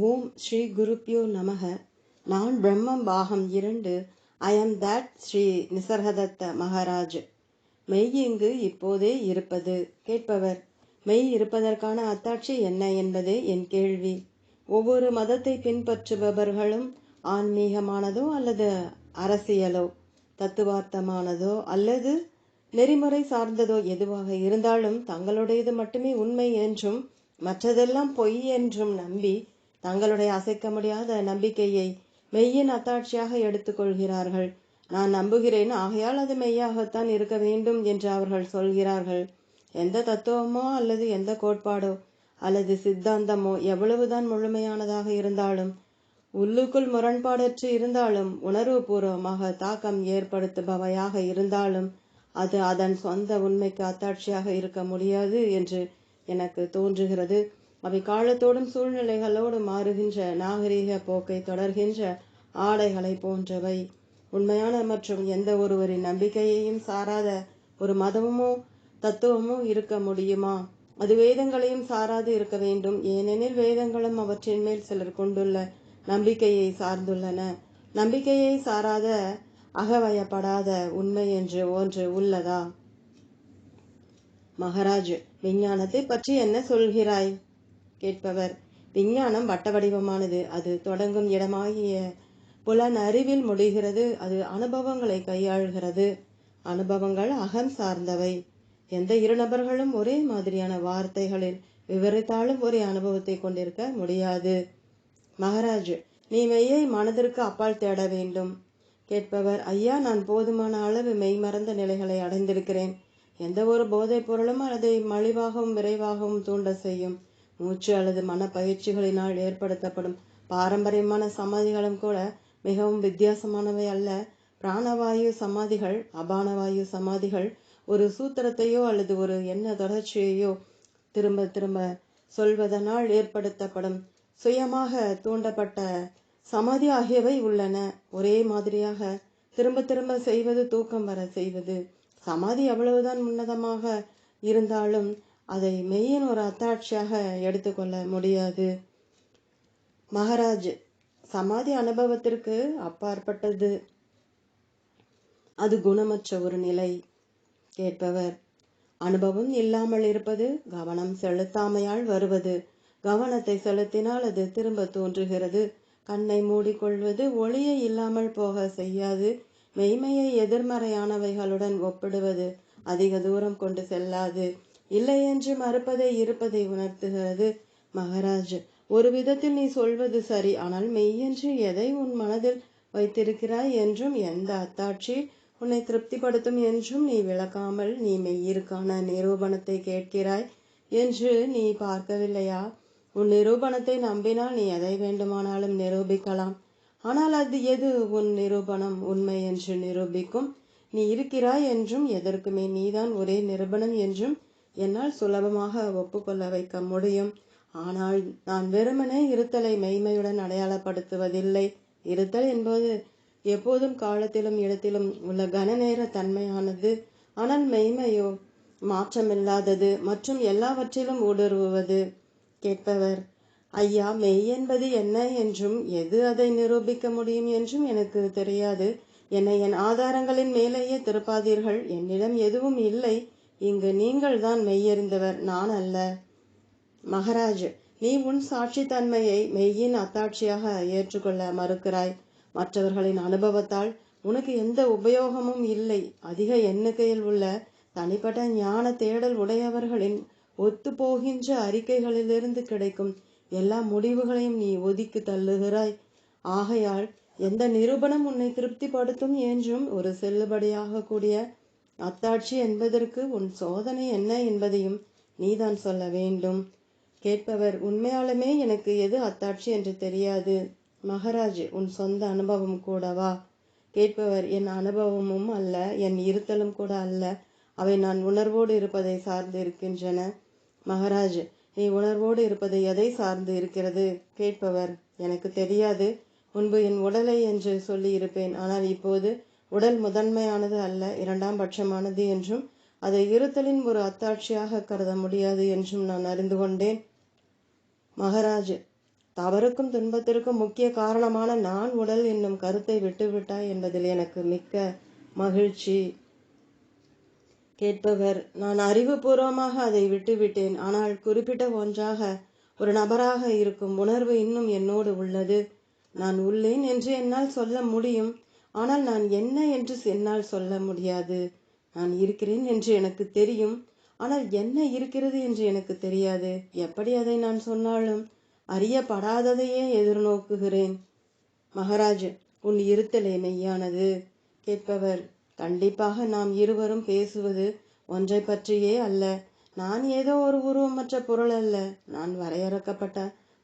ஓம் ஸ்ரீ குருப்பியோ நமக. நான் பிரம்மம் பாகம் இரண்டு. I am that Shri Nisargadatta Maharaj. மெய் இங்கு இப்போதே இருப்பது. கேட்பவர் மெய் இருப்பதற்கான அத்தாட்சி என்ன என்பதே என் கேள்வி. ஒவ்வொரு மதத்தை பின்பற்றுபவர்களும் ஆன்மீகமானதோ அல்லது அரசியலோ தத்துவார்த்தமானதோ அல்லது நெறிமுறை சார்ந்ததோ எதுவாக இருந்தாலும் தங்களுடையது மட்டுமே உண்மை என்றும் மற்றதெல்லாம் பொய் என்றும் நம்பி தங்களுடைய அசைக்க முடியாத நம்பிக்கையை மெய்யின் அத்தாட்சியாக எடுத்துக்கொள்கிறார்கள். நான் நம்புகிறேன் ஆகையால் அது மெய்யாகத்தான் இருக்க வேண்டும் என்று அவர்கள் சொல்கிறார்கள். எந்த தத்துவமோ அல்லது எந்த கோட்பாடோ அல்லது சித்தாந்தமோ எவ்வளவுதான் முழுமையானதாக இருந்தாலும் உள்ளுக்குள் முரண்பாடற்று இருந்தாலும் உணர்வுபூர்வமாக தாக்கம் ஏற்படுத்துபவையாக இருந்தாலும் அது அதன் சொந்த உண்மைக்கு அத்தாட்சியாக இருக்க முடியாது என்று எனக்கு தோன்றுகிறது. அவை காலத்தோடும் சூழ்நிலைகளோடும் மாறுகின்ற நாகரீக போக்கை தொடர்கின்ற ஆடைகளை போன்றவை. உண்மையான மற்றும் எந்த ஒருவரின் நம்பிக்கையையும் சாராத ஒரு மதமுமோ தத்துவமோ இருக்க முடியுமா? அது வேதங்களையும் சாராது இருக்க வேண்டும். ஏனெனில் வேதங்களும் அவற்றின் மேல் சிலர் கொண்டுள்ள நம்பிக்கையை சார்ந்துள்ளன. நம்பிக்கையை சாராத அகவயப்படாத உண்மை என்று ஒன்று உள்ளதா? மகராஜ் விஞ்ஞானத்தை பற்றி என்ன சொல்கிறாய்? கேட்பவர். விஞ்ஞானம் வட்ட வடிவமானது அது தொடங்கும் இடமாகிய புலன் அறிவில் முடிகிறது அது அனுபவங்களை கையாள்கிறது. அனுபவங்கள் அகம் சார்ந்தவை. எந்த இரு நபர்களும் ஒரே மாதிரியான வார்த்தைகளில் விவரித்தாலும் ஒரே அனுபவத்தை கொண்டிருக்க முடியாது. மகாராஜ் நீ மெய்யை மனதிற்கு அப்பால் தேட வேண்டும். கேட்பவர் ஐயா நான் போதுமான அளவு மெய்மறந்த நிலைகளை அடைந்திருக்கிறேன். எந்த ஒரு போதைப் பொருளும் அதை மலிவாகவும் விரைவாகவும் தூண்ட செய்யும். மூச்சு அல்லது மன பயிற்சிகளினால் ஏற்படுத்தப்படும் பாரம்பரியமான சமாதிகளும் கூட மிகவும் வித்தியாசமானவை அல்ல. பிராணவாயு சமாதிகள் அபானவாயு சமாதிகள் ஒரு சூத்திரத்தையோ அல்லது ஒரு எண்ண தொடர்ச்சியையோ திரும்ப திரும்ப சொல்வதனால் ஏற்படுத்தப்படும் சுயமாக தூண்டப்பட்ட சமாதி ஆகியவை உள்ளன. ஒரே மாதிரியாக திரும்ப திரும்ப செய்வது தூக்கம் வர செய்வது. சமாதி எவ்வளவுதான் உன்னதமாக இருந்தாலும் அதை மெய்யின் ஒரு அத்தாட்சியாக எடுத்துக்கொள்ள முடியாது. மகாராஜ் சமாதி அனுபவத்திற்கு அப்பாற்பட்டது. அது குணமற்ற ஒரு நிலை. கேட்பவர் அனுபவம் இல்லாமல் இருப்பது கவனம் செலுத்தாமையால் வருவது. கவனத்தை செலுத்தினால் அது திரும்ப தோன்றுகிறது. கண்ணை மூடிக்கொள்வது ஒளியை இல்லாமல் போக செய்யாது. மெய்மையை எதிர்மறையானவைகளுடன் ஒப்பிடுவது அதிக தூரம் கொண்டு செல்லாது. இல்லை என்று மறுப்பதை இருப்பதை உணர்த்துகிறது மகாராஜ். ஒரு விதத்தில் நீ சொல்வது சரி ஆனால் மெய்யென்று எதை உன் மனதில் வைத்திருக்கிறாய் என்றும் எந்த அத்தாட்சி உன்னை திருப்திப்படுத்தும் என்றும் நீ விளக்காமல் நீ மெய்யிற்கான நிரூபணத்தை கேட்கிறாய் என்று நீ பார்க்கவில்லையா? உன் நிரூபணத்தை நம்பினால் நீ எதை வேண்டுமானாலும் நிரூபிக்கலாம். ஆனால் அது எது உன் நிரூபணம்? உண்மை என்று நிரூபிக்கும். நீ இருக்கிறாய் என்றும் எதற்குமே நீதான் ஒரே நிரூபணம் என்றும் என்னால் சுலபமாக ஒப்புக்கொள்ள வைக்க முடியும். ஆனால் நான் வெறுமனே இருத்தலை மெய்மையுடன் அடையாளப்படுத்துவதில்லை. இருத்தல் என்பது எப்போதும் காலத்திலும் இடத்திலும் உள்ள கனநேர தன்மையானது. ஆனால் மெய்மையோ மாற்றமில்லாதது மற்றும் எல்லாவற்றிலும் ஊடுருவுவது. கேட்பவர் ஐயா மெய் என்பது என்ன என்றும் எது அதை நிரூபிக்க முடியும் என்றும் எனக்கு தெரியாது. என்னை என் ஆதாரங்களின் மேலேயே திருப்பாதீர்கள். என்னிடம் எதுவும் இல்லை. இங்கு நீங்கள் தான் மெய்யறிந்தவர் நான் அல்ல. மகராஜ் நீ உன் சாட்சி தன்மையை மெய்யின் அத்தாட்சியாக ஏற்றுக்கொள்ள மறுக்கிறாய். மற்றவர்களின் அனுபவத்தால் உனக்கு எந்த உபயோகமும் இல்லை. அதிக எண்ணிக்கையில் உள்ள தனிப்பட்ட ஞான தேடல் உடையவர்களின் ஒத்துப்போகின்ற அறிக்கைகளிலிருந்து கிடைக்கும் எல்லா முடிவுகளையும் நீ ஒதுக்கி தள்ளுகிறாய். ஆகையால் எந்த நிரூபணம் உன்னை திருப்திப்படுத்தும் என்றும் ஒரு செல்லுபடியாக கூடிய அத்தாட்சி என்பதற்கு உன் சோதனை என்ன என்பதையும் நீதான் சொல்ல வேண்டும். கேட்பவர் உண்மையாலுமே எனக்கு எது அத்தாட்சி என்று தெரியாது. மகராஜ் உன் சொந்த அனுபவம் கூடவா? கேட்பவர் என் அனுபவமும் அல்ல என் இருத்தலும் கூட அல்ல. அவை நான் உணர்வோடு இருப்பதை சார்ந்து இருக்கின்றன. மகராஜ் நீ உணர்வோடு இருப்பது எதை சார்ந்து இருக்கிறது? கேட்பவர் எனக்கு தெரியாது. முன்பு என் உடலை என்று சொல்லி இருப்பேன் ஆனால் இப்போது உடல் முதன்மையானது அல்ல இரண்டாம் பட்சமானது என்றும் அதை இருத்தலின் ஒரு அத்தாட்சியாக கருத முடியாது என்றும் நான் அறிந்து கொண்டேன். மகராஜ் தவறுக்கும் துன்பத்திற்கும் முக்கிய காரணமான நான் உடல் என்னும் கருத்தை விட்டுவிட்டாய் என்பதில் எனக்கு மிக்க மகிழ்ச்சி. கேட்பவர் நான் அறிவுபூர்வமாக அதை விட்டுவிட்டேன். ஆனால் குறிப்பிட்ட ஒன்றாக ஒரு நபராக இருக்கும் உணர்வு இன்னும் என்னோடு உள்ளது. நான் உள்ளேன் என்று என்னால் சொல்ல முடியும். ஆனால் நான் என்ன என்று என்னால் சொல்ல முடியாது. நான் இருக்கிறேன் என்று எனக்கு தெரியும். ஆனால் என்ன இருக்கிறது என்று எனக்கு தெரியாது. எப்படி அதை நான் சொன்னாலும் அறியப்படாததையே எதிர்நோக்குகிறேன். மகாராஜ் உன் இருத்தலே மெய்யானது கேட்பவர் கண்டிப்பாக நாம் இருவரும் பேசுவது ஒன்றை பற்றியே அல்ல. நான் ஏதோ ஒரு உருவமற்ற பொருள் அல்ல. நான் வரையறுக்கப்பட்ட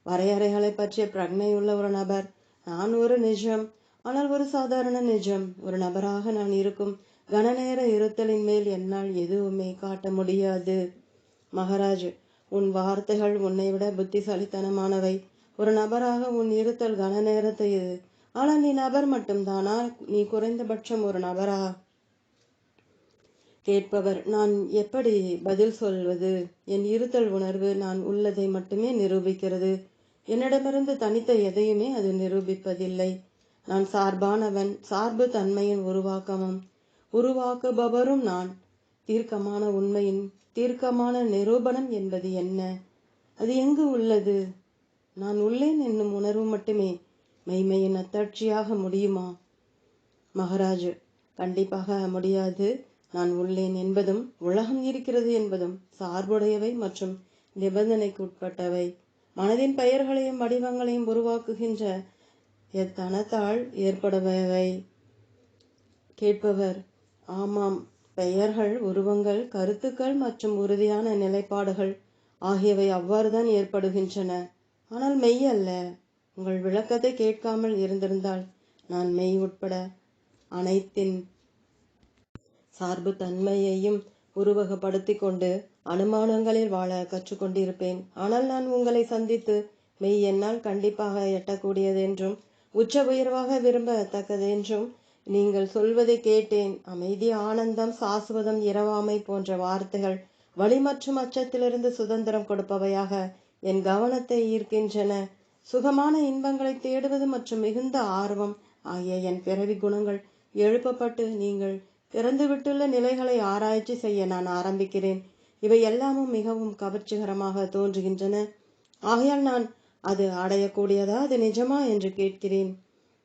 வரையறைகளை பற்றிய பிரக்னை உள்ள ஒரு நபர். நான் ஒரு நிஜம். ஆனால் ஒரு சாதாரண நிஜம். ஒரு நபராக நான் இருக்கும் கனநேர இருத்தலின் மேல் என்னால் எதுவுமே காட்ட முடியாது. மகாராஜ் உன் வார்த்தைகள் உன்னை விட புத்திசாலித்தனமானவை. ஒரு நபராக உன் இருத்தல் கன நேரத்தை இது. ஆனால் நீ நபர் மட்டும்தானா? நீ குறைந்தபட்சம் ஒரு நபரா? கேட்பவர் நான் எப்படி பதில் சொல்வது? என் இருத்தல் உணர்வு நான் உள்ளதை மட்டுமே நிரூபிக்கிறது. என்னிடமிருந்து தனித்த எதையுமே அது நிரூபிப்பதில்லை. நான் சார்பானவன் சார்பு தன்மையின் உருவாக்கமும் உருவாக்குபவரும் நான். தீர்க்கமான உண்மையின் தீர்க்கமான நிரூபணம் என்பது என்ன? அது எங்கு உள்ளது? நான் உள்ளேன் என்னும் உணர்வு மட்டுமே மெய்மையின் அத்தாட்சியாக முடியுமா? மகாராஜ் கண்டிப்பாக முடியாது. நான் உள்ளேன் என்பதும் உலகம் இருக்கிறது என்பதும் சார்புடையவை மற்றும் நிபந்தனைக்கு உட்பட்டவை மனதின் பெயர்களையும் வடிவங்களையும் உருவாக்குகின்ற எத்தனத்தால் ஏற்படுபவை கேட்பவர் ஆமாம் பெயர்கள் உருவங்கள் கருத்துக்கள் மற்றும் உறுதியான நிலைப்பாடுகள் ஆகியவை அவ்வாறுதான் ஏற்படுகின்றன. ஆனால் மெய் அல்ல. உங்கள் விளக்கத்தை கேட்காமல் இருந்திருந்தால் நான் மெய் உட்பட அனைத்தின் சார்பு தன்மையையும் உருவகப்படுத்தி கொண்டு அனுமானங்களில் வாழ கற்றுக்கொண்டிருப்பேன். ஆனால் நான் உங்களை சந்தித்து மெய் என்னால் கண்டிப்பாக எட்டக்கூடியதென்றும் உச்ச உயர்வாக விரும்பத்தக்கதென்றும் நீங்கள் சொல்வதை கேட்டேன். அமைதி ஆனந்தம் சாஸ்வதம் இரவாமை போன்ற வார்த்தைகள் வழி மற்றும் அச்சத்திலிருந்து சுதந்திரம் கொடுப்பவையாக என் கவனத்தை ஈர்க்கின்றன. சுகமான இன்பங்களை தேடுவது மற்றும் மிகுந்த ஆர்வம் ஆகிய என் பிறவி குணங்கள் எழுப்பப்பட்டு நீங்கள் திறந்துவிட்டுள்ள நிலைகளை ஆராய்ச்சி செய்ய நான் ஆரம்பிக்கிறேன். இவை எல்லாமும் மிகவும் கவர்ச்சிகரமாக தோன்றுகின்றன. ஆகையால் நான் அது அடையக்கூடியதா அது நிஜமா என்று கேட்கிறேன்.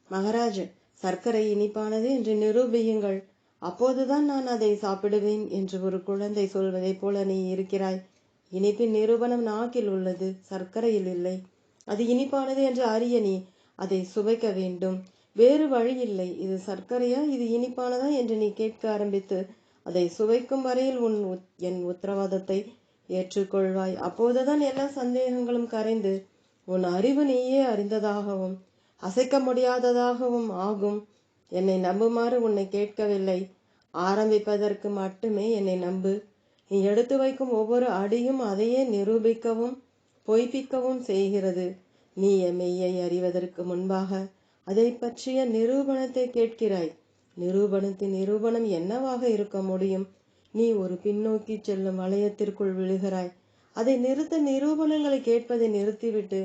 மகாராஜ் சர்க்கரை இனிப்பானது என்று நிரூபியுங்கள். அப்போதுதான் நான் அதை சாப்பிடுவேன் என்று ஒரு குழந்தை சொல்வதைப் போல நீ இருக்கிறாய். இனிப்பின் நிரூபணம் நாக்கில் உள்ளது சர்க்கரையில் இல்லை. அது இனிப்பானது என்று அறிய நீ அதை சுவைக்க வேண்டும். வேறு வழி இல்லை இது சர்க்கரையா? இது இனிப்பானதா? என்று நீ கேட்க ஆரம்பித்து அதை சுவைக்கும் வரையில் உன் என் உத்தரவாதத்தை ஏற்றுக்கொள்வாய். அப்போதுதான் எல்லா சந்தேகங்களும் கரைந்து உன் அறிவு நீயே அறிந்ததாகவும் அசைக்க முடியாததாகவும் ஆகும். என்னை நம்புமாறு உன்னை கேட்கவில்லை. ஆரம்பிப்பதற்கு மட்டுமே என்னை நம்பு. நீ எடுத்து வைக்கும் ஒவ்வொரு அடியும் அதையே நிரூபிக்கவும் பொய்ப்பிக்கவும் செய்கிறது. நீ மெய்யை அறிவதற்கு முன்பாக அதை பற்றிய நிரூபணத்தை கேட்கிறாய். நிரூபணத்தின் நிரூபணம் என்னவாக இருக்க முடியும்? நீ ஒரு பின்னோக்கி செல்லும் வளையத்திற்குள் விழுகிறாய். அதை நிறுத்த நிரூபணங்களை கேட்பதை நிறுத்திவிட்டு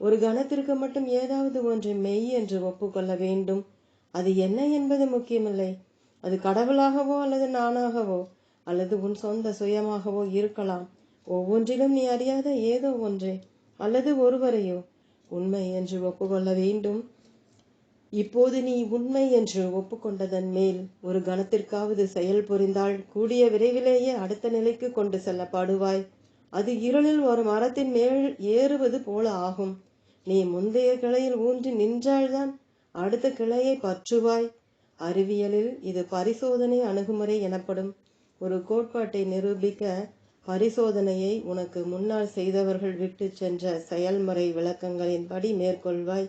ஒரு கணத்திற்கு மட்டும் ஏதாவது ஒன்றை மெய் என்று ஒப்புக்கொள்ள வேண்டும். அது என்ன என்பது முக்கியமில்லை. அது கடவுளாகவோ அல்லது நானாகவோ அல்லது உன் சொந்த சுயமாகவோ இருக்கலாம். ஒவ்வொன்றிலும் நீ அறியாத ஏதோ ஒன்றை அல்லது ஒருவரையோ உண்மை என்று ஒப்புக்கொள்ள வேண்டும். இப்போது நீ உண்மை என்று ஒப்புக்கொண்டதன் மேல் ஒரு கணத்திற்காவது செயல் புரிந்தால் கூடிய விரைவிலேயே அடுத்த நிலைக்கு கொண்டு செல்லப்படுவாய் அது இருளில் ஒரு மரத்தின் மேல் ஏறுவது போல ஆகும். நீ முந்தைய கிளையில் ஊன்றி நின்றால்தான் அடுத்த கிளையை பற்றுவாய். அறிவியலில் இது பரிசோதனை அணுகுமுறை எனப்படும். ஒரு கோட்பாட்டை நிரூபிக்க பரிசோதனையை உனக்கு முன்னால் செய்தவர்கள் விட்டு சென்ற செயல்முறை விளக்கங்களின்படி மேற்கொள்வாய்.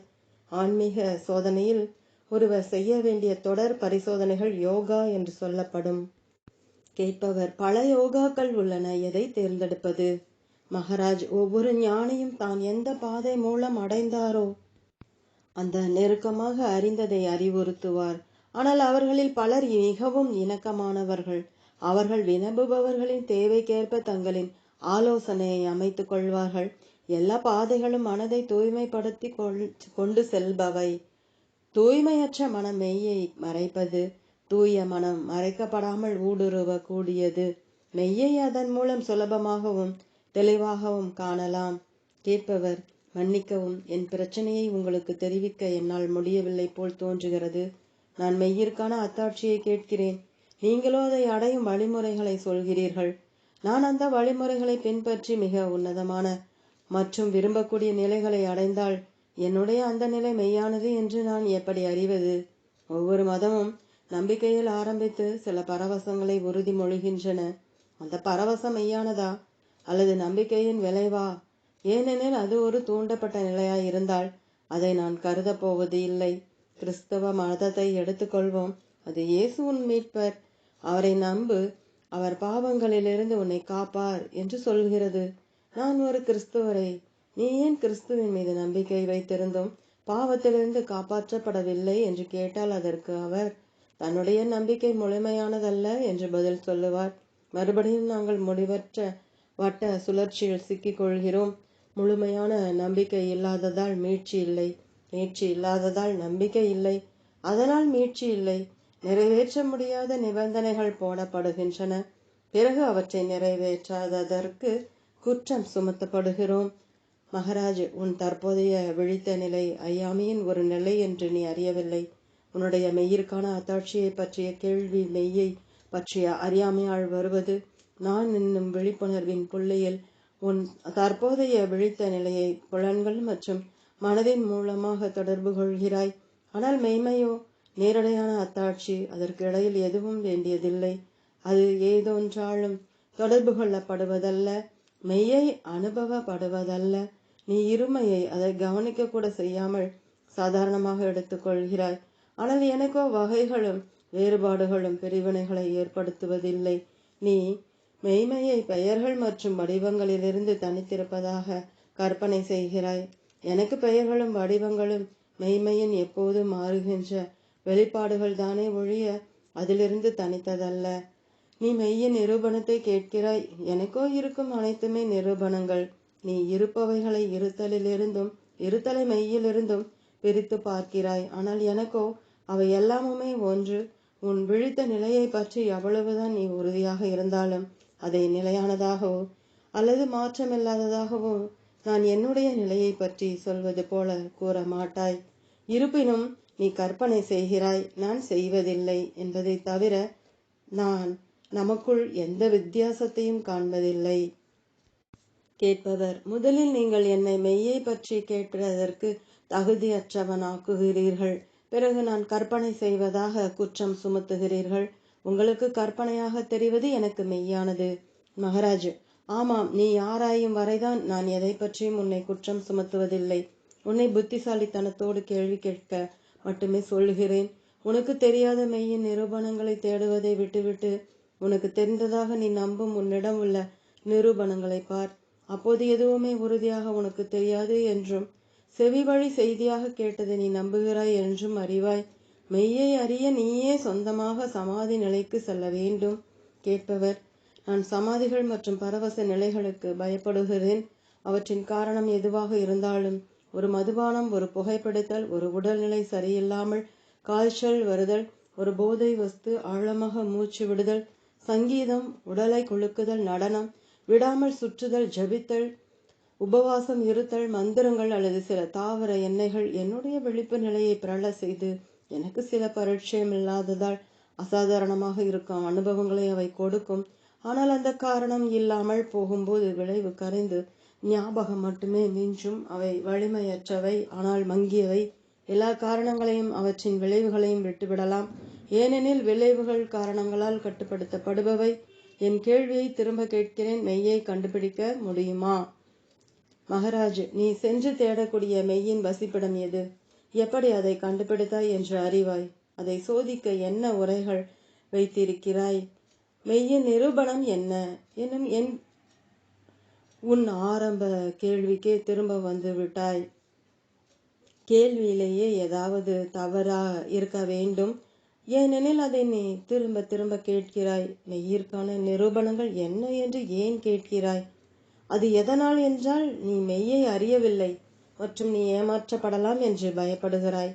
ஆன்மீக சோதனையில் ஒருவர் செய்ய வேண்டிய தொடர் பரிசோதனைகள் யோகா என்று சொல்லப்படும். கேட்பவர் பல யோகாக்கள் உள்ளன. எதை தேர்ந்தெடுப்பது? மகாராஜ் ஒவ்வொரு ஞானியும் தான் எந்த பாதை மூலம் அடைந்தாரோ? அந்த நெருக்கமாக அறிந்ததை அறிவுறுத்துவார். ஆனால் அவர்களில் பலர் மிகவும் இணக்கமானவர்கள். அவர்கள் வினம்புபவர்களின் தேவைக்கேற்ப தங்களின் ஆலோசனையை அமைத்துக் கொள்வார்கள். எல்லா பாதைகளும் மனதை தூய்மைப்படுத்தி கொண்டு செல்பவை. தூய்மையற்ற மனம் மெய்யை மறைப்பது தூய மனம் மறைக்கப்படாமல் ஊடுருவ கூடியது மெய்யை அதன் மூலம் சுலபமாகவும் தெளிவாகவும் காணலாம். கேட்பவர் மன்னிக்கவும். என் பிரச்சனையை உங்களுக்கு தெரிவிக்க என்னால் முடியவில்லை போல் தோன்றுகிறது. நான் மெய்யிற்கான அத்தாட்சியை கேட்கிறேன். நீங்களோ அதை அடையும் வழிமுறைகளை சொல்கிறீர்கள். நான் அந்த வழிமுறைகளை பின்பற்றி மிக உன்னதமான மற்றும் விரும்பக்கூடிய நிலைகளை அடைந்தால் என்னுடைய அந்த நிலை மெய்யானது என்று நான் எப்படி அறிவது? ஒவ்வொரு மதமும் நம்பிக்கையில் ஆரம்பித்து சில பரவசங்களை உறுதிமொழிகின்றன அந்த பரவசம் மெய்யானதா? அல்லது நம்பிக்கையின் விளைவா? ஏனெனில் அது ஒரு தூண்டப்பட்ட நிலையாய் இருந்தால் அதை நான் கருதப் போவது இல்லை. கிறிஸ்தவ மதத்தை எடுத்துக்கொள்வோம். அது இயேசுவின் மீட்பர். அவரை நம்பு. அவர் பாவங்களிலிருந்து உன்னை காப்பார் என்று சொல்கிறது. நான் ஒரு கிறிஸ்துவரை. நீ ஏன் கிறிஸ்துவின் மீது நம்பிக்கை வைத்திருந்தும் பாவத்திலிருந்து காப்பாற்றப்படவில்லை என்று கேட்டால் அதற்கு அவர் தன்னுடைய நம்பிக்கை முழுமையானதல்ல என்று பதில் சொல்லுவார். மறுபடியும் நாங்கள் முடிவற்ற வட்ட சுழற்சியில் சிக்கிக் கொள்கிறோம் முழுமையான நம்பிக்கை இல்லாததால் மீட்சி இல்லை. மீட்சி இல்லாததால் நம்பிக்கை இல்லை. அதனால் மீட்சி இல்லை. நிறைவேற்ற முடியாத நிபந்தனைகள் போடப்படுகின்றன. பிறகு அவற்றை நிறைவேற்றாததற்கு குற்றம் சுமத்தப்படுகிறோம். மகராஜ் உன் தற்போதைய விழித்த நிலை ஐயாமியின் ஒரு நிலை என்று நீ அறியவில்லை. உன்னுடைய மெய்யிற்கான அத்தாட்சியை பற்றிய கேள்வி மெய்யை பற்றிய அறியாமையால் வருவது நான் என்னும் விழிப்புணர்வின் புள்ளியில் உன் தற்போதைய விழித்த நிலையை புலன்கள் மற்றும் மனதின் மூலமாக தொடர்பு கொள்கிறாய். ஆனால் மெய்மையோ நேரடியான அத்தாட்சி அதற்கு இடையில் எதுவும் வேண்டியதில்லை. அது ஏதொன்றாலும் தொடர்பு கொள்ளப்படுவதல்ல மெய்யை அனுபவப்படுவதல்ல. நீ இருமையை அதை கவனிக்க கூட செய்யாமல் சாதாரணமாக எடுத்துக்கொள்கிறாய். ஆனால் எனக்கோ வகைகளும் வேறுபாடுகளும் பிரிவினைகளை ஏற்படுத்துவதில்லை. நீ மெய்மையை பெயர்கள் மற்றும் வடிவங்களிலிருந்து தனித்திருப்பதாக கற்பனை செய்கிறாய். எனக்கு பெயர்களும் வடிவங்களும் மெய்மையின் எப்போதும் மாறுகின்ற வெளிப்பாடுகள் தானே ஒழிய அதிலிருந்து தனித்ததல்ல. நீ மெய்யின் நிரூபணத்தை கேட்கிறாய். எனக்கோ இருக்கும் அனைத்துமே நிரூபணங்கள். நீ இருப்பவைகளை இருத்தலிலிருந்தும் இருத்தலை மெய்யிலிருந்தும் பிரித்து பார்க்கிறாய். ஆனால் எனக்கோ அவை எல்லாமுமே ஒன்று. உன் விழித்த நிலையை பற்றி எவ்வளவுதான் நீ உறுதியாக இருந்தாலும் அதை நிலையானதாகவோ அல்லது மாற்றமில்லாததாகவோ நான் என்னுடைய நிலையை பற்றி சொல்வது போல கூற மாட்டாய். இருப்பினும் நீ கற்பனை செய்கிறாய். நான் செய்வதில்லை என்பதை தவிர நான் நமக்குள் எந்த வித்தியாசத்தையும் காண்பதில்லை. கேட்பவர் முதலில் நீங்கள் என்னை மெய்யை பற்றி கேட்பதற்கு தகுதியற்றவனாக்குகிறீர்கள் பிறகு நான் கற்பனை செய்வதாக குற்றம் சுமத்துகிறீர்கள். உங்களுக்கு கற்பனையாக தெரிவது எனக்கு மெய்யானது. மகராஜ் ஆமாம் நீ யாராயும் வரைதான் நான் எதை பற்றியும் உன்னை குற்றம் சுமத்துவதில்லை. உன்னை புத்திசாலித்தனத்தோடு கேள்வி கேட்க மட்டுமே சொல்கிறேன் உனக்கு தெரியாத மெய்யின் நிரூபணங்களை தேடுவதை விட்டுவிட்டு உனக்கு தெரிந்ததாக நீ நம்பும் உன்னிடம் உள்ள நிரூபணங்களை பார். அப்போது எதுவுமே உறுதியாக உனக்கு தெரியாது என்றும் செவி வழி செய்தியாக கேட்டதை நீ நம்புகிறாய் என்றும் அறிவாய். மெய்யை அறிய நீயே சொந்தமாக சமாதி நிலைக்கு செல்ல வேண்டும் கேட்பவர். நான் சமாதிகள் மற்றும் பரவச நிலைகளுக்கு பயப்படுகிறேன். அவற்றின் காரணம் எதுவாக இருந்தாலும் ஒரு மதுபானம் ஒரு புகைப்பிடித்தல் ஒரு உடல்நிலை சரியில்லாமல் காய்ச்சல் வருதல் ஒரு போதை வஸ்து ஆழமாக மூச்சு விடுதல் சங்கீதம் உடலை குலுக்குதல் நடனம் விடாமல் சுற்றுதல் ஜபித்தல் உபவாசம் இருத்தல் மந்திரங்கள் அல்லது சில தாவர எண்ணெய்கள் என்னுடைய விழிப்பு நிலையை பிரள செய்து எனக்கு சில பரிட்சயம் இல்லாததால் அசாதாரணமாக இருக்கும் அனுபவங்களை அவை கொடுக்கும். ஆனால் அந்த காரணம் இல்லாமல் போகும்போது விளைவு கரைந்து ஞாபகம் மட்டுமே மிஞ்சும். அவை வலிமையற்றவை ஆனால் மங்கியவை. எல்லா காரணங்களையும் அவற்றின் விளைவுகளையும் விட்டுவிடலாம். ஏனெனில் விளைவுகள் காரணங்களால் கட்டுப்படுத்தப்படுபவை. என் கேள்வியை திரும்ப கேட்கிறேன். மெய்யை கண்டுபிடிக்க முடியுமா? மகராஜ் நீ சென்று தேடக்கூடிய மெய்யின் வசிப்பிடம் எது? எப்படி அதை கண்டுபிடித்தாய் என்று அறிவாய். அதை சோதிக்க என்ன உரைகள் வைத்திருக்கிறாய்? மெய்யின் நிரூபணம் என்ன? என்னும் என் உன் ஆரம்ப கேள்விக்கே திரும்ப வந்து விட்டாய். கேள்வியிலேயே ஏதாவது தவறா இருக்க வேண்டும். ஏனெனில் அதை நீ திரும்ப திரும்ப கேட்கிறாய். மெய்யிற்கான நிரூபணங்கள் என்ன என்று ஏன் கேட்கிறாய்? அது எதனால் என்றால் நீ மெய்யை அறியவில்லை மற்றும் நீ ஏமாற்றப்படலாம் என்று பயப்படுகிறாய்.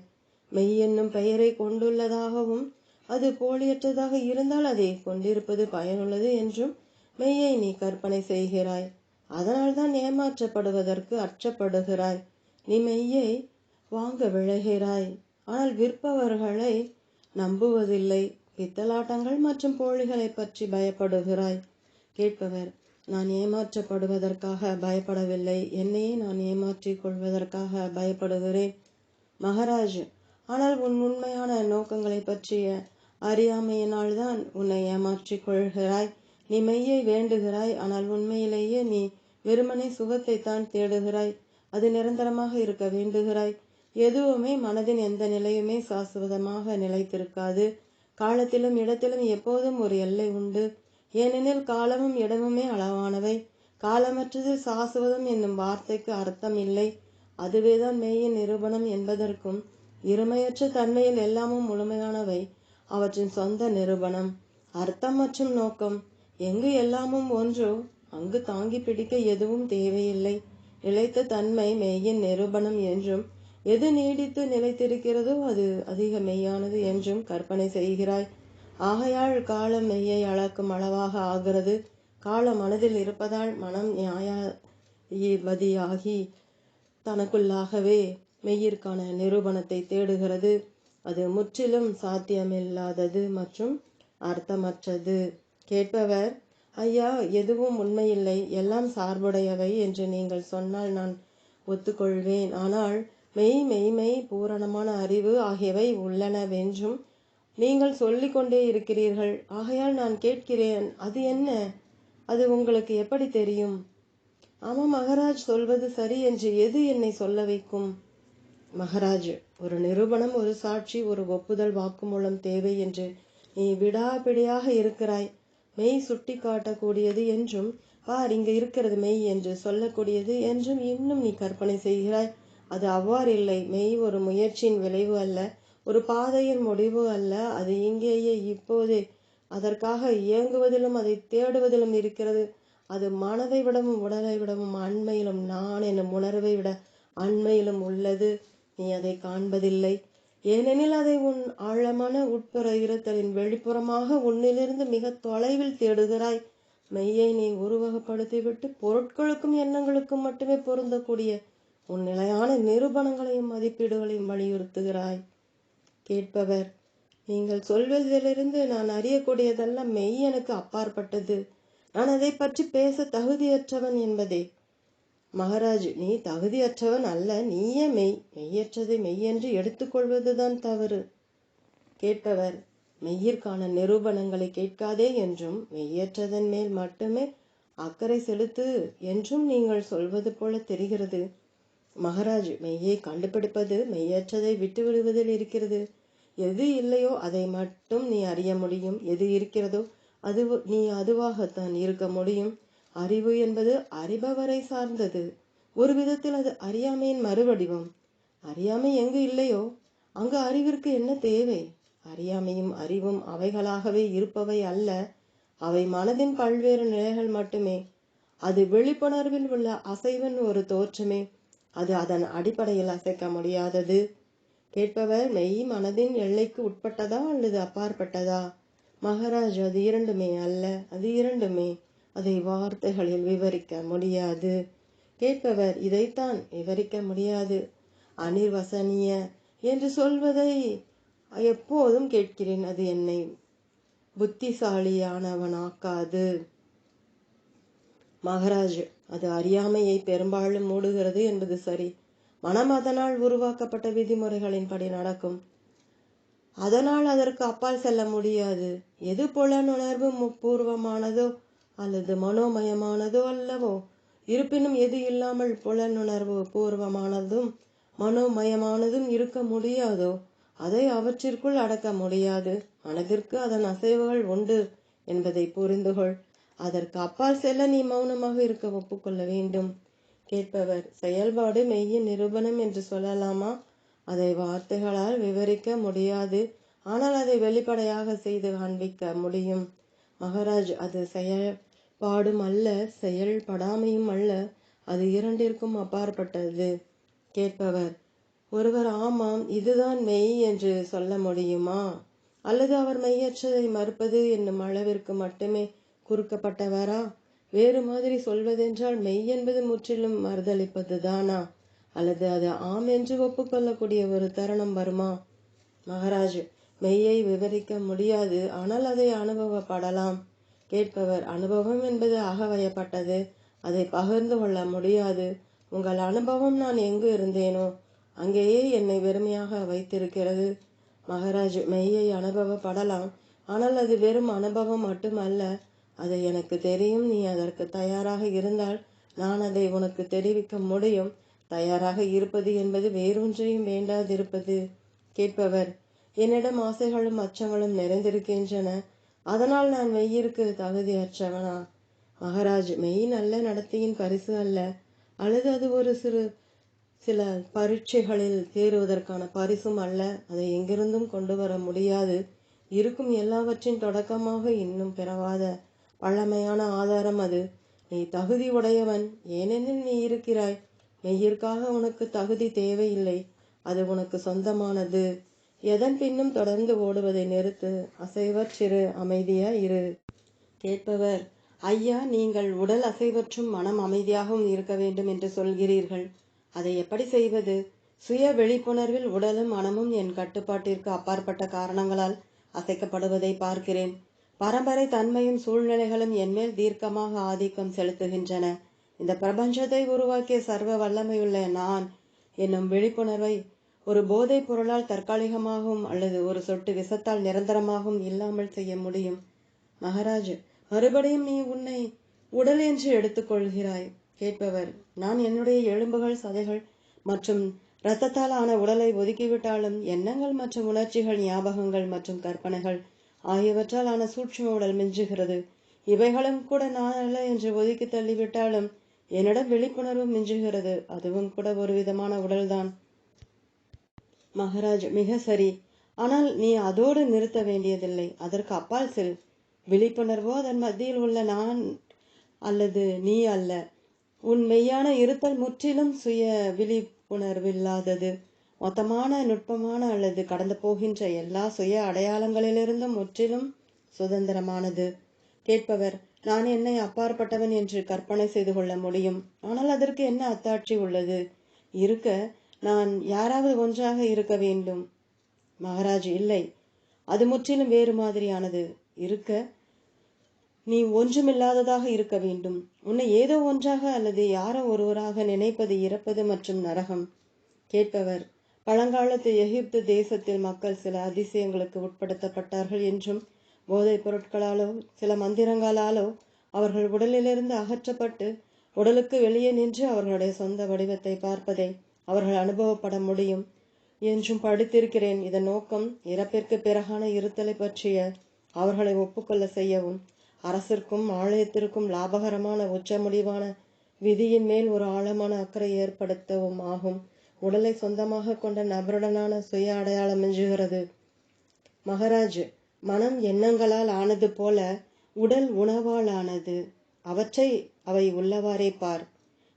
மெய் என்னும் பெயரை கொண்டுள்ளதாகவும் அது போலியற்றதாக இருந்தால் அதை கொண்டிருப்பது பயனுள்ளது என்றும் மெய்யை நீ கற்பனை செய்கிறாய். அதனால்தான் ஏமாற்றப்படுவதற்கு அச்சப்படுகிறாய். நீ மெய்யை வாங்க விழைகிறாய் ஆனால் விற்பவர்களை நம்புவதில்லை. பித்தலாட்டங்கள் மற்றும் போலிகளை பற்றி பயப்படுகிறாய். கேட்பவர் நான் ஏமாற்றப்படுவதற்காக பயப்படவில்லை. என்னையே நான் ஏமாற்றிக் கொள்வதற்காக பயப்படுகிறேன். மகாராஜ் ஆனால் உன் உண்மையான நோக்கங்களை பற்றிய அறியாமையினால்தான் உன்னை ஏமாற்றிக் கொள்கிறாய். நீ மெய்யை வேண்டுகிறாய் ஆனால் உண்மையிலேயே நீ வெறுமனே சுகத்தை தான் தேடுகிறாய். அது நிரந்தரமாக இருக்க வேண்டுகிறாய். எதுவுமே மனதின் எந்த நிலையுமே சாஸ்வதமாக நிலைத்திருக்காது. காலத்திலும் இடத்திலும் எப்போதும் ஒரு எல்லை உண்டு. ஏனெனில் காலமும் இடமுமே அளவானவை. காலமற்றது சாசுவதம் என்னும் வார்த்தைக்கு அர்த்தம் இல்லை. அதுவேதான் மெய்யின் நிரூபணம் என்பதற்கும் இருமையற்ற தன்மையில் எல்லாமும் முழுமையானவை அவற்றின் சொந்த நிரூபணம். அர்த்தம் மற்றும் நோக்கம் எங்கு எல்லாமும் ஒன்றோ அங்கு தாங்கி பிடிக்க எதுவும் தேவையில்லை. நிலைத்த தன்மை மெய்யின் நிரூபணம் என்றும் எது நீடித்து நிலைத்திருக்கிறதோ அது அதிக மெய்யானது என்றும் கற்பனை செய்கிறாய். ஆகையால் காலம் மெய்யை அளக்கும் அளவாக ஆகிறது. காலம் மனதில் இருப்பதால் மனம் நியாயவதியாகி தனக்குள்ளாகவே மெய்யிற்கான நிரூபணத்தை தேடுகிறது. அது முற்றிலும் சாத்தியமில்லாதது மற்றும் அர்த்தமற்றது. கேட்பவர் ஐயா எதுவும் உண்மையில்லை. எல்லாம் சார்புடையவை என்று நீங்கள் சொன்னால் நான் ஒத்துக்கொள்வேன். ஆனால் மெய் மெய்மை பூரணமான அறிவு ஆகியவை உள்ளனவென்றும் நீங்கள் சொல்லிக் கொண்டே இருக்கிறீர்கள். ஆகையால் நான் கேட்கிறேன் அது என்ன? அது உங்களுக்கு எப்படி தெரியும்? ஆமாம் மகராஜ் சொல்வது சரி என்று எது என்னை சொல்ல வைக்கும்? மகராஜ் ஒரு நிரூபணம் ஒரு சாட்சி ஒரு ஒப்புதல் வாக்குமூலம் தேவை என்று நீ விடாபிடியாக இருக்கிறாய். மெய் சுட்டி காட்டக்கூடியது என்றும் பார் இங்கு இருக்கிறது மெய் என்று சொல்லக்கூடியது என்றும் இன்னும் நீ கற்பனை செய்கிறாய். அது அவ்வாறில்லை மெய் ஒரு முயற்சியின் விளைவு அல்ல. ஒரு பாதையின் முடிவு அல்ல அது இங்கேயே இப்போதே. அதற்காக இயங்குவதிலும் அதை தேடுவதிலும் இருக்கிறது. அது மனதை விடவும் உடலை விடவும் அண்மையிலும் நான் என்னும் உணர்வை விட அண்மையிலும் உள்ளது. நீ அதை காண்பதில்லை. ஏனெனில் அதை உன் ஆழமான உட்புற இருத்தலின் வெளிப்புறமாக உன்னிலிருந்து மிக தொலைவில் தேடுகிறாய். மெய்யை நீ உருவகப்படுத்திவிட்டு பொருட்களுக்கும் எண்ணங்களுக்கும் மட்டுமே பொருந்தக்கூடிய உன் நிலையான நிரூபணங்களையும் மதிப்பீடுகளையும் வலியுறுத்துகிறாய். கேட்பவர். நீங்கள் சொல்வதிலிருந்து நான் அறியக்கூடியதெல்லாம் மெய் எனக்கு அப்பாற்பட்டது. நான் அதை பற்றி பேச தகுதியற்றவன் என்பதே. மகாராஜ் நீ தகுதியற்றவன் அல்ல நீயே மெய். மெய்யற்றதை மெய்யென்று எடுத்துக்கொள்வதுதான் தவறு. கேட்பவர் மெய்யிற்கான நிரூபணங்களை கேட்காதே என்றும் மெய்யற்றதன் மேல் மட்டுமே அக்கறை செலுத்து என்றும் நீங்கள் சொல்வது போல தெரிகிறது. மகாராஜ் மெய்யை கண்டுபிடிப்பது மெய்யற்றதை விட்டுவிடுவதில் இருக்கிறது. எது இல்லையோ அதை மட்டும் நீ அறிய முடியும். எது இருக்கிறதோ அது நீ அதுவாகத்தான் இருக்க முடியும். அறிவு என்பது அறிபவரை சார்ந்தது. ஒரு விதத்தில் அது அறியாமையின் மறுவடிவம். அறியாமை எங்கு இல்லையோ அங்கு அறிவிற்கு என்ன தேவை? அறியாமையும் அறிவும் அவைகளாகவே இருப்பவை அல்ல. அவை மனதின் பல்வேறு நிலைகள் மட்டுமே. அது விழிப்புணர்வில் உள்ள அசைவன் ஒரு தோற்றமே. அது அதன் அடிப்படையில் அசைக்க முடியாதது. கேட்பவர் மெய் மனதின் எல்லைக்கு உட்பட்டதா அல்லது அப்பாற்பட்டதா? மகாராஜ் அது இரண்டுமே அல்ல அது இரண்டுமே. அதை வார்த்தைகளில் விவரிக்க முடியாது. கேட்பவர் இதைத்தான் விவரிக்க முடியாது. அனிர்வசனிய என்று சொல்வதை எப்போதும் கேட்கிறேன் அது என்னை புத்திசாலியானவனாக்காது. மகாராஜ் அது அறியாமையை பெரும்பாலும் மூடுகிறது என்பது சரி. மனம் அதனால் உருவாக்கப்பட்ட விதிமுறைகளின்படி நடக்கும். அதனால் அதற்கு அப்பால் செல்ல முடியாது. எது புலனுணர்வு முப்பூர்வமானதோ அல்லது மனோமயமானதோ அல்லவோ இருப்பினும் எது இல்லாமல் புலனுணர்வு பூர்வமானதும் மனோமயமானதும் இருக்க முடியாதோ அதை அவற்றிற்குள் அடக்க முடியாது. மனதிற்கு அதன் அசைவுகள் உண்டு என்பதை புரிந்துகொள். அதற்கு அப்பால் செல்ல நீ மௌனமாக இருக்க ஒப்புக்கொள்ள வேண்டும். கேட்பவர். செயல்பாடு மெய்யின் நிரூபணம் என்று சொல்லலாமா? அதை வார்த்தைகளால் விவரிக்க முடியாது. ஆனால் அதை வெளிப்படையாக செய்து காண்பிக்க முடியும். மகாராஜ் அது செயல்பாடும் அல்ல செயல்படாமையும் அல்ல. அது இரண்டிற்கும் அப்பாற்பட்டது. கேட்பவர் ஒருவர் ஆமாம் இதுதான் மெய் என்று சொல்ல முடியுமா? அல்லது அவர் மெய்யற்றதை மறுப்பது என்னும் அளவிற்கு மட்டுமே குறுக்கப்பட்டவரா? வேறு மாதிரி சொல்வதென்றால் மெய் என்பது முற்றிலும் மறுதளிப்பது தானா அல்லது அது ஆம் என்று ஒப்புக்கொள்ளக்கூடிய ஒரு தருணம் வருமா? மகாராஜ் மெய்யை விவரிக்க முடியாது ஆனால் அதை அனுபவப்படலாம். கேட்பவர் அனுபவம் என்பது அகவயப்பட்டது அதை பகிர்ந்து கொள்ள முடியாது. உங்கள் அனுபவம் நான் எங்கு இருந்தேனோ அங்கேயே என்னை வெறுமையாக வைத்திருக்கிறது. மகாராஜ் மெய்யை அனுபவப்படலாம் ஆனால் அது வெறும் அனுபவம் மட்டுமல்ல அது எனக்கு தெரியும் நீ அதற்கு தயாராக இருந்தால் நான் அதை உனக்கு தெரிவிக்க முடியும். தயாராக இருப்பது என்பது வேறொன்றையும் வேண்டாதிருப்பது கேட்பவர். என்னிடம் ஆசைகளும் அச்சங்களும் நிறைந்திருக்கின்றன. அதனால் நான் மெய்யிற்கு தகுதியற்றவனா? மகாராஜ் மெய் நல்ல நடத்தையின் பரிசு அல்ல. அல்லது அது ஒரு சிறு சில பரீட்சைகளில் தேறுவதற்கான பரிசும் அல்ல. அதை எங்கிருந்தும் கொண்டு வர முடியாது. இருக்கும் எல்லாவற்றின் தொடக்கமாக இன்னும் பிறவாத பழமையான ஆதாரம் அது. நீ தகுதி உடையவன் ஏனெனில் நீ இருக்கிறாய். மெய்யிற்காக உனக்கு தகுதி தேவையில்லை. அது உனக்கு சொந்தமானது. எதன் பின்னும் தொடர்ந்து ஓடுவதை நிறுத்து. அசைவற்றிரு அமைதியா இரு. கேட்பவர் ஐயா நீங்கள் உடல் அசைவற்றும் மனம் அமைதியாகவும் இருக்க வேண்டும் என்று சொல்கிறீர்கள். அதை எப்படி செய்வது? சுய விழிப்புணர்வில் உடலும் மனமும் என் கட்டுப்பாட்டிற்கு அப்பாற்பட்ட காரணங்களால் அசைக்கப்படுவதை பார்க்கிறேன். பரம்பரை தன்மையும் சூழ்நிலைகளும் என்மேல் தீர்க்கமாக ஆதிக்கம் செலுத்துகின்றன. இந்த பிரபஞ்சத்தை உருவாக்கிய சர்வ வல்லமையுள்ள நான் என்னும் விழிப்புணர்வை ஒரு போதைப் பொருளால் தற்காலிகமாகவும் அல்லது ஒரு சொட்டு விஷத்தால் நிரந்தரமாகவும் இல்லாமல் செய்ய முடியும். மகாராஜ் மறுபடியும் நீ உன்னை உடல் என்று எடுத்துக்கொள்கிறாய் கேட்பவர் நான் என்னுடைய எலும்புகள் சதைகள் மற்றும் இரத்தத்தால் ஆன உடலை ஒதுக்கிவிட்டாலும் எண்ணங்கள் மற்றும் உணர்ச்சிகள் ஞாபகங்கள் மற்றும் கற்பனைகள் ஆகியவற்றால் ஆன சூட்சும உடல் மிஞ்சுகிறது. இவைகளும் கூட நான் அல்ல என்று ஒதுக்கி தள்ளிவிட்டாலும் என்னிடம் விழிப்புணர்வு மிஞ்சுகிறது. அதுவும் கூட ஒரு விதமான உடல்தான். மகாராஜ் மிக சரி. ஆனால் நீ அதோடு நிறுத்த வேண்டியதில்லை. அதற்கு அப்பால் செல். விழிப்புணர்வோ அதன் மத்தியில் உள்ள நான் அல்லது நீ அல்ல. உன் மெய்யான இருத்தல் முற்றிலும் சுய விழிப்புணர்வில்லாதது. மொத்தமான நுட்பமான அல்லது கடந்து போகின்ற எல்லா சுய அடையாளங்களிலிருந்தும் முற்றிலும் சுதந்திரமானது. கேட்பவர் நான் என்னை அப்பாற்பட்டவன் என்று கற்பனை செய்து கொள்ள முடியும். ஆனால் அதற்கு என்ன அத்தாட்சி உள்ளது? இருக்க நான் யாராவது ஒன்றாக இருக்க வேண்டும். மகாராஜ் இல்லை அது முற்றிலும் வேறு மாதிரியானது. இருக்க நீ ஒன்றுமில்லாததாக இருக்க வேண்டும். உன்னை ஏதோ ஒன்றாக அல்லது யாரோ ஒருவராக நினைப்பது இறப்பது மற்றும் நரகம். கேட்பவர் பழங்காலத்து எகிப்து தேசத்தில் மக்கள் சில அதிசயங்களுக்கு உட்படுத்தப்பட்டார்கள் என்றும் போதைப் பொருட்களாலோ சில மந்திரங்களாலோ அவர்கள் உடலிலிருந்து அகற்றப்பட்டு உடலுக்கு வெளியே நின்று அவர்களுடைய சொந்த வடிவத்தை பார்ப்பதை அவர்கள் அனுபவப்பட முடியும் என்றும் படித்திருக்கிறேன். இதன் நோக்கம் இறப்பிற்கு பிறகான இருத்தலை பற்றிய அவர்களை ஒப்புக்கொள்ள செய்யவும் அரசிற்கும் ஆலயத்திற்கும் லாபகரமான உச்ச முடிவான விதியின் மேல் ஒரு ஆழமான அக்கறை ஏற்படுத்தவும் ஆகும். உடலை சொந்தமாக கொண்ட நபருடனான சுய அடையாளம் மிஞ்சுகிறது. மகராஜ் மனம் எண்ணங்களால் ஆனது போல உடல் உணவால் ஆனது அவற்றை அவை உள்ளவாறே பார்.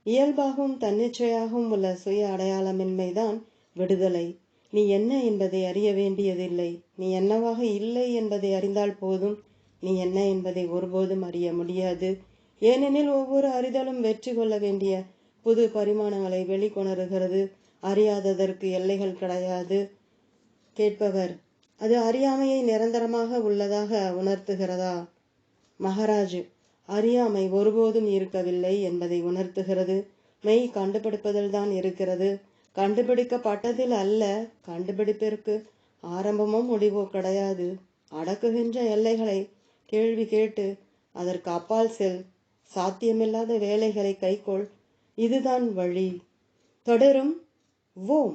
இயல்பாகவும் தன்னிச்சையாகவும் உள்ள சுய அடையாளமின்மைதான் விடுதலை. நீ என்ன என்பதை அறிய வேண்டியதில்லை. நீ என்னவாக இல்லை என்பதை அறிந்தால் போதும். நீ என்ன என்பதை ஒருபோதும் அறிய முடியாது. ஏனெனில் ஒவ்வொரு அறிதலும் வெற்றி கொள்ள வேண்டிய புது பரிமாணங்களை வெளிக்கொணருகிறது. அறியாததற்கு எல்லைகள் கிடையாது. கேட்பவர் அது அறியாமையை நிரந்தரமாக உள்ளதாக உணர்த்துகிறதா? மகாராஜ் அறியாமை ஒருபோதும் இருக்கவில்லை என்பதை உணர்த்துகிறது. மெய் கண்டுபிடிப்பதில் தான் இருக்கிறது. கண்டுபிடிக்கப்பட்டதில் அல்ல கண்டுபிடிப்பிற்கு ஆரம்பமும் முடிவோ கிடையாது. அடக்குகின்ற எல்லைகளை கேள்வி கேட்டு அதற்கு அப்பால் செல். சாத்தியமில்லாத வேலைகளை கைக்கொள். இதுதான் வழி. தொடரும் ஓம்